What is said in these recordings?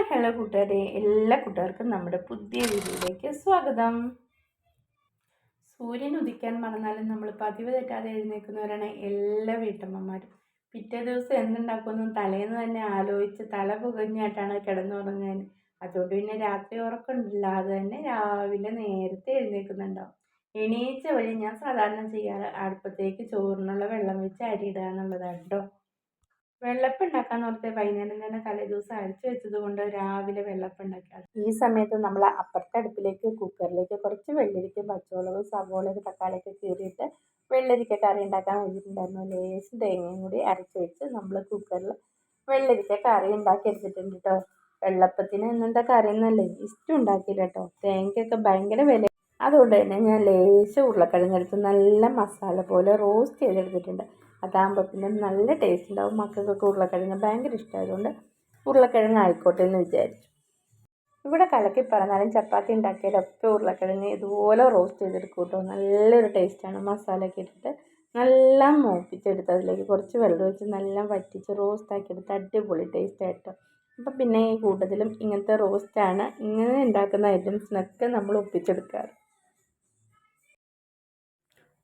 Hi hello കൂട്ടുകാരെ എല്ലാ കൂട്ടുകാർക്കും നമ്മുടെ പുതിയ വീഡിയോയിലേക്ക് സ്വാഗതം. സൂര്യൻ ഉദിക്കാൻ മറന്നാലും നമ്മൾ പതിവ് തെറ്റാതെ എഴുന്നേൽക്കുന്നവരാണ് എല്ലാ വീട്ടമ്മമാരും. പിറ്റേ ദിവസം എന്തുണ്ടാക്കുമെന്ന് തലേന്ന് തന്നെ ആലോചിച്ച് തല പുകഞ്ഞായിട്ടാണ് കിടന്നുറങ്ങാൻ അതുകൊണ്ട് പിന്നെ രാത്രി ഉറക്കമില്ലാതെ തന്നെ രാവിലെ നേരത്തെ എഴുന്നേൽക്കുന്നുണ്ടാവും. എണീച്ച വഴി ഞാൻ സാധാരണ ചെയ്യാറ് അടുപ്പത്തേക്ക് ചോറിനുള്ള വെള്ളം വെച്ച് അരിയിടുക എന്നുള്ളതാണ് കേട്ടോ വെള്ളപ്പം ഉണ്ടാക്കാൻ ഓർത്ത് വൈകുന്നേരം തന്നെ തലേ ദിവസം അരച്ച് വെച്ചത് കൊണ്ട് രാവിലെ വെള്ളപ്പം ഈ സമയത്ത് നമ്മൾ അപ്പുറത്തെ അടുപ്പിലേക്ക് കുക്കറിലേക്ക് കുറച്ച് വെള്ളരിക്ക പച്ചമുളക് സവോളയൊക്കെ തക്കാളിയൊക്കെ കീറിയിട്ട് വെള്ളരിക്ക കറി ഉണ്ടാക്കാൻ വെച്ചിട്ടുണ്ടായിരുന്നു ലേശം തേങ്ങയും കൂടി അരച്ച് വെച്ച് നമ്മൾ കുക്കറിൽ വെള്ളരിക്ക കറി ഉണ്ടാക്കി എടുത്തിട്ടുണ്ട് കേട്ടോ വെള്ളപ്പത്തിന് ഇന്നെന്താ കറി എന്നല്ലേ ഇഷ്ടം ഉണ്ടാക്കിയില്ല കേട്ടോ തേങ്ങയ്ക്കൊക്കെ ഭയങ്കര വില. അതുകൊണ്ട് തന്നെ ഞാൻ ലേശം ഉരുളക്കിഴങ്ങ് എടുത്ത് നല്ല മസാല പോലെ റോസ്റ്റ് ചെയ്തെടുത്തിട്ടുണ്ട്. അതാകുമ്പോൾ പിന്നെ നല്ല ടേസ്റ്റ് ഉണ്ടാവും മക്കൾക്കൊക്കെ ഉരുളക്കിഴങ്ങ് ഭയങ്കര ഇഷ്ടമായതുകൊണ്ട് ഉരുളക്കിഴങ്ങ് ആയിക്കോട്ടെ എന്ന് വിചാരിച്ചു. ഇവിടെ കലക്കി പറഞ്ഞാലും ചപ്പാത്തി ഉണ്ടാക്കിയാലൊക്കെ ഉരുളക്കിഴങ്ങ് ഇതുപോലെ റോസ്റ്റ് ചെയ്തെടുക്കും കേട്ടോ നല്ലൊരു ടേസ്റ്റാണ് മസാലയൊക്കെ ഇട്ടിട്ട് നല്ല മൂപ്പിച്ചെടുത്ത് അതിലേക്ക് കുറച്ച് വെള്ളം ഒഴിച്ച് നല്ല വറ്റിച്ച് റോസ്റ്റ് ആക്കി എടുത്ത് അടിപൊളി ടേസ്റ്റ് ആയിട്ടോ. അപ്പം പിന്നെ ഈ കൂട്ടത്തിലും ഇങ്ങനത്തെ റോസ്റ്റാണ് ഇങ്ങനെ ഉണ്ടാക്കുന്ന ഐറ്റംസിനൊക്കെ നമ്മൾ ഒപ്പിച്ചെടുക്കാറ്.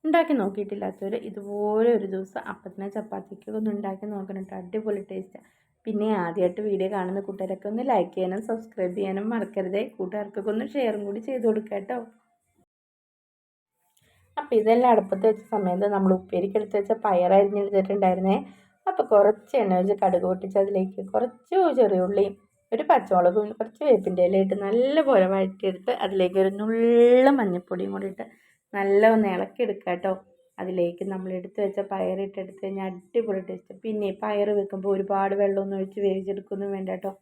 ഉണ്ടാക്കി നോക്കിയിട്ടില്ലാത്തവർ ഇതുപോലെ ഒരു ദിവസം അപ്പത്തിനെ ചപ്പാത്തിക്കൊക്കെ ഒന്ന് ഉണ്ടാക്കി നോക്കണം. കേട്ടോ അടിപൊളി ടേസ്റ്റാണ് പിന്നെ ആദ്യമായിട്ട് വീഡിയോ കാണുന്ന കൂട്ടുകാരൊക്കെ ഒന്ന് ലൈക്ക് ചെയ്യാനും സബ്സ്ക്രൈബ് ചെയ്യാനും മറക്കരുതേ. കൂട്ടുകാർക്കൊക്കെ ഒന്ന് ഷെയറും കൂടി ചെയ്ത് കൊടുക്കുക കേട്ടോ അപ്പോൾ ഇതെല്ലാം അടുപ്പത്ത് വെച്ച സമയത്ത് നമ്മൾ ഉപ്പേരിക്ക് എടുത്ത് വെച്ച പയർ അരിഞ്ഞെടുത്തിട്ടുണ്ടായിരുന്നേ അപ്പോൾ കുറച്ച് എണ്ണ വെച്ച് കടുക് പൊട്ടിച്ച് അതിലേക്ക് കുറച്ച് ചെറിയ ഉള്ളിയും ഒരു പച്ചമുളകും കുറച്ച് വേപ്പിന്റെ ഇല ഇട്ട് നല്ലപോലെ വഴറ്റിയെടുത്ത് അതിലേക്ക് ഒരു നുള്ള മഞ്ഞൾപ്പൊടിയും കൂടി ഇട്ട് നല്ല ഒന്ന് ഇളക്കിയെടുക്കുക കേട്ടോ അതിലേക്ക് നമ്മൾ എടുത്ത് വെച്ച പയറിട്ട് എടുത്ത് കഴിഞ്ഞാൽ അടിപൊളി ടേസ്റ്റ് പിന്നെ പയർ വെക്കുമ്പോൾ ഒരുപാട് വെള്ളമൊന്നും ഒഴിച്ച് വേവിച്ചെടുക്കൊന്നും വേണ്ട കേട്ടോ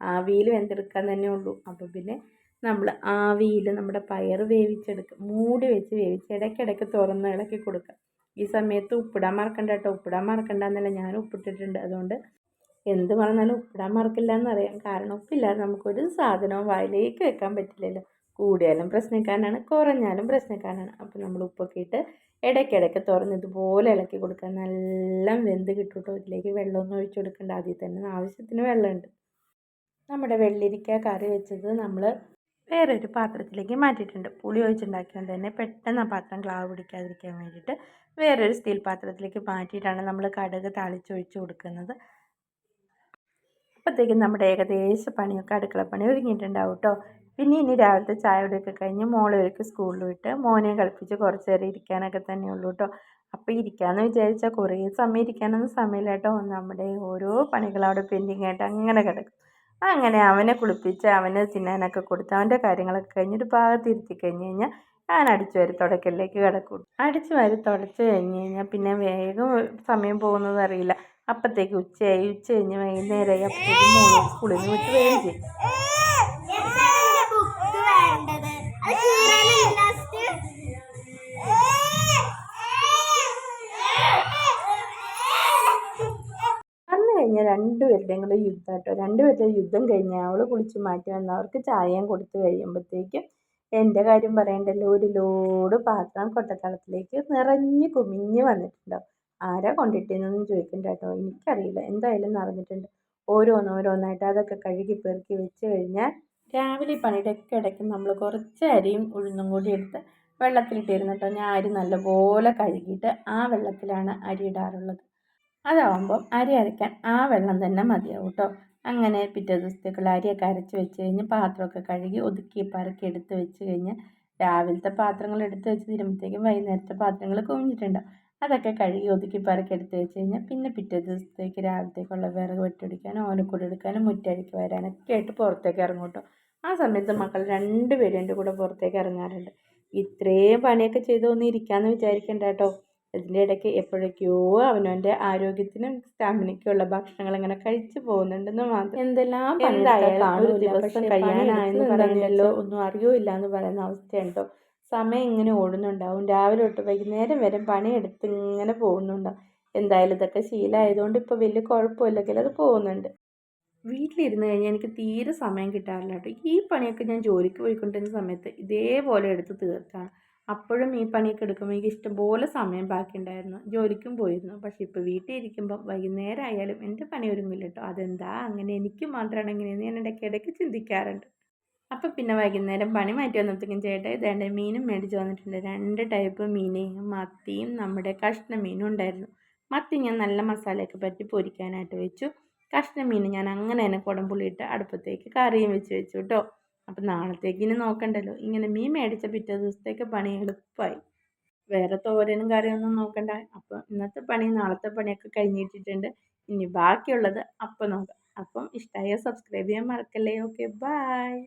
ആവിയിൽ വെന്തെടുക്കാൻ തന്നെ ഉള്ളൂ. അപ്പോൾ പിന്നെ നമ്മൾ ആവിയിൽ നമ്മുടെ പയർ വേവിച്ചെടുക്കുക മൂടി വെച്ച് വേവിച്ച് ഇടയ്ക്കിടയ്ക്ക് തുറന്ന് ഇളക്കി കൊടുക്കുക ഈ സമയത്ത് ഉപ്പിടാൻ മറക്കണ്ട കേട്ടോ ഉപ്പിടാൻ മറക്കണ്ട എന്നല്ല ഞാൻ ഉപ്പിട്ടിട്ടുണ്ട്. അതുകൊണ്ട് എന്ത് പറഞ്ഞാലും ഉപ്പിടാൻ മറക്കില്ല എന്നറിയാം കാരണം ഉപ്പില്ലാതെ നമുക്കൊരു സാധനവും വായിലേക്ക് വെക്കാൻ പറ്റില്ലല്ലോ. കൂടിയാലും പ്രശ്നക്കാരനാണ് കുറഞ്ഞാലും പ്രശ്നക്കാരനാണ്. അപ്പോൾ നമ്മൾ ഉപ്പൊക്കെ ഇട്ട് ഇടയ്ക്കിടയ്ക്ക് തുറന്ന് ഇതുപോലെ ഇളക്കി കൊടുക്കുക. നല്ല വെന്ത് കിട്ടും കേട്ടോ ഇതിലേക്ക് വെള്ളമൊന്നും ഒഴിച്ചു കൊടുക്കേണ്ട. ആദ്യം തന്നെ ആവശ്യത്തിന് വെള്ളമുണ്ട്. നമ്മുടെ വെള്ളിരിക്ക കറി വെച്ചത് നമ്മൾ വേറൊരു പാത്രത്തിലേക്ക് മാറ്റിയിട്ടുണ്ട്. പുളി ഒഴിച്ചുണ്ടാക്കിയത് തന്നെ പെട്ടെന്ന് ആ പാത്രം ക്ലാവ് പിടിക്കാതിരിക്കാൻ വേണ്ടിയിട്ട് വേറൊരു സ്റ്റീൽ പാത്രത്തിലേക്ക് മാറ്റിയിട്ടാണ് നമ്മൾ കടുക് താളിച്ചൊഴിച്ച് കൊടുക്കുന്നത്. അപ്പോഴത്തേക്കും നമ്മുടെ ഏകദേശ പണിയൊക്കെ അടുക്കള അടുക്കളപ്പണി ഒരുങ്ങിയിട്ടുണ്ടാവും കേട്ടോ പിന്നെ ഇനി രാവിലത്തെ ചായ കുടിയൊക്കെ കഴിഞ്ഞ് മോളെ ഒരുക്കി സ്കൂളിൽ വിട്ട് മോനെ കളിപ്പിച്ച് കുറച്ച് നേരം ഇരിക്കാനൊക്കെ തന്നെ ഉള്ളൂ കേട്ടോ അപ്പോൾ ഇരിക്കാമെന്ന് വിചാരിച്ചാൽ കുറേ സമയം ഇരിക്കാനൊന്നും സമയമില്ല കേട്ടോ നമ്മുടെ ഓരോ പണികൾ അവിടെ പെൻഡിങ് ആയിട്ട് അങ്ങനെ കിടക്കും. അങ്ങനെ അവനെ കുളിപ്പിച്ച് അവനെ തിന്നാനൊക്കെ കൊടുത്ത് അവന്റെ കാര്യങ്ങളൊക്കെ കഴിഞ്ഞൊരു ഭാഗത്ത് ഇരുത്തി കഴിഞ്ഞ് കഴിഞ്ഞാൽ ഞാൻ അടിച്ചു വാരി തുടക്കലിലേക്ക് കിടക്കും. അടിച്ചു വാരി തുടച്ച് കഴിഞ്ഞ് കഴിഞ്ഞാൽ പിന്നെ വേഗം സമയം പോകുന്നത് അറിയില്ല. അപ്പോഴത്തേക്ക് ഉച്ചയായി. ഉച്ച കഴിഞ്ഞ് വൈകുന്നേരമായി. അപ്പോഴത്തേക്ക് മോൾ സ്കൂളിൽ നിന്ന് വിട്ട് വരികയും ചെയ്യും. രണ്ടുപേരുടെയും കൂടെ യുദ്ധം കേട്ടോ. രണ്ടുപേരുടെ യുദ്ധം കഴിഞ്ഞ് അവൾ കുളിച്ച് മാറ്റി വന്നവർക്ക് ചായയും കൊടുത്തു കഴിയുമ്പോഴത്തേക്കും എന്റെ കാര്യം പറയണ്ടല്ലോ? ഒരു ലോഡ് പാത്രം കൊട്ടത്തളത്തിലേക്ക് നിറഞ്ഞ് കുമിഞ്ഞ് വന്നിട്ടുണ്ടാവും ആരാ കൊണ്ടിട്ടെന്നൊന്നും ചോദിക്കണ്ട കേട്ടോ. എനിക്കറിയില്ല. എന്തായാലും നിറഞ്ഞിട്ടുണ്ട് ഓരോന്നോരോന്നായിട്ട് അതൊക്കെ കഴുകി പെറുക്കി വെച്ച് കഴിഞ്ഞാൽ രാവിലെ പണിയുടെ ഒക്കെ ഇടയ്ക്ക് നമ്മൾ കുറച്ച് അരിയും ഉഴുന്നും കൂടി എടുത്ത് വെള്ളത്തിലിട്ടിരുന്നിട്ടോ ഞാൻ അരി നല്ലപോലെ കഴുകിയിട്ട് ആ വെള്ളത്തിലാണ് അരി ഇടാറുള്ളത്. അതാവുമ്പം അരി അരയ്ക്കാൻ ആ വെള്ളം തന്നെ മതിയാവും കേട്ടോ അങ്ങനെ പിറ്റേ ദിവസത്തേക്കുള്ള അരിയൊക്കെ അരച്ച് വെച്ച് കഴിഞ്ഞ് പാത്രമൊക്കെ കഴുകി ഒതുക്കി പരക്കി എടുത്ത് വെച്ച് കഴിഞ്ഞ് രാവിലത്തെ പാത്രങ്ങൾ എടുത്ത് വെച്ച് തീരുമ്പോഴത്തേക്കും വൈകുന്നേരത്തെ പാത്രങ്ങൾ കുമിഞ്ഞിട്ടുണ്ടാവും അതൊക്കെ കഴുകി ഒതുക്കി പറക്കി എടുത്ത് വെച്ച് കഴിഞ്ഞാൽ പിന്നെ പിറ്റേ ദിവസത്തേക്ക് രാവിലത്തേക്കുള്ള വിറക് വെട്ടിയെടുക്കാനും ഓലക്കൂടി എടുക്കാനും മുറ്റടിക്ക് വരാനൊക്കെ ആയിട്ട് പുറത്തേക്ക് ഇറങ്ങും കേട്ടോ ആ സമയത്ത് മക്കൾ രണ്ടുപേരും എന്റെ കൂടെ പുറത്തേക്ക് ഇറങ്ങാറുണ്ട്. ഇത്രയും പണിയൊക്കെ ചെയ്തു ഒന്ന് ഇരിക്കാമെന്ന് വിചാരിക്കണ്ട കേട്ടോ ഇതിന്റെ ഇടയ്ക്ക് എപ്പോഴൊക്കെയോ അവനവന്റെ ആരോഗ്യത്തിനും സ്റ്റാമിനയ്ക്കുള്ള ഭക്ഷണങ്ങൾ ഇങ്ങനെ കഴിച്ചു പോകുന്നുണ്ടെന്ന് മാത്രം. എന്തെല്ലാം ഒരു ദിവസം കഴിയാനായെന്ന് പറയുന്നല്ലോ ഒന്നും അറിയൂല്ല എന്ന് പറയുന്ന അവസ്ഥയുണ്ടോ സമയം ഇങ്ങനെ ഓടുന്നുണ്ടാവും. രാവിലെ തൊട്ട് വൈകുന്നേരം വരെ പണിയെടുത്ത് ഇങ്ങനെ പോകുന്നുണ്ടാവും എന്തായാലും ഇതൊക്കെ ശീലമായതുകൊണ്ട് ഇപ്പോൾ വലിയ കുഴപ്പമില്ലെങ്കിൽ അത് പോകുന്നുണ്ട്. വീട്ടിലിരുന്ന് കഴിഞ്ഞാൽ എനിക്ക് തീരെ സമയം കിട്ടാറില്ല കേട്ടോ. ഈ പണിയൊക്കെ ഞാൻ ജോലിക്ക് പോയിക്കൊണ്ടിരുന്ന സമയത്ത് ഇതേപോലെ എടുത്ത് തീർത്താണ് അപ്പോഴും ഈ പണിയൊക്കെ എടുക്കുമ്പോൾ എനിക്ക് ഇഷ്ടംപോലെ സമയം ബാക്കിയുണ്ടായിരുന്നു. ജോലിക്കും പോയിരുന്നു. പക്ഷേ ഇപ്പോൾ വീട്ടിൽ ഇരിക്കുമ്പോൾ വൈകുന്നേരം ആയാലും എന്റെ പണി ഒരുങ്ങില്ല കേട്ടോ. അതെന്താ? അങ്ങനെ എനിക്ക് മാത്രമാണ് ഇങ്ങനെയെന്ന് ഞാൻ ഇടയ്ക്കിടയ്ക്ക് ചിന്തിക്കാറുണ്ട്. അപ്പം പിന്നെ വൈകുന്നേരം പണി മാറ്റി വന്നപ്പോഴത്തേക്കും ചേട്ടാ ഇതേണ്ട മീനും മേടിച്ച് വന്നിട്ടുണ്ട്. രണ്ട് ടൈപ്പ് മീനെയും മത്തിയും നമ്മുടെ കഷ്ണ മീനും ഉണ്ടായിരുന്നു. മത്തി ഞാൻ നല്ല മസാലയൊക്കെ പറ്റി പൊരിക്കാനായിട്ട് വെച്ചു. കഷ്ണ മീൻ ഞാൻ അങ്ങനെ തന്നെ കുടംപുള്ളിയിട്ട് അടുപ്പത്തേക്ക് കറിയും വെച്ച് വെച്ചു കേട്ടോ. അപ്പം നാളത്തേക്ക് ഇനി നോക്കണ്ടല്ലോ. ഇങ്ങനെ മീൻ മേടിച്ച പിറ്റേ ദിവസത്തേക്ക് പണി എളുപ്പമായി വേറെ തോരനും കറിയൊന്നും നോക്കണ്ട. അപ്പം ഇന്നത്തെ പണി നാളത്തെ പണിയൊക്കെ കഴിഞ്ഞിട്ടിട്ടുണ്ട്. ഇനി ബാക്കിയുള്ളത് അപ്പം നോക്കാം. അപ്പം ഇഷ്ടമായ സബ്സ്ക്രൈബ് ചെയ്യാൻ മറക്കല്ലേ? Okay bye.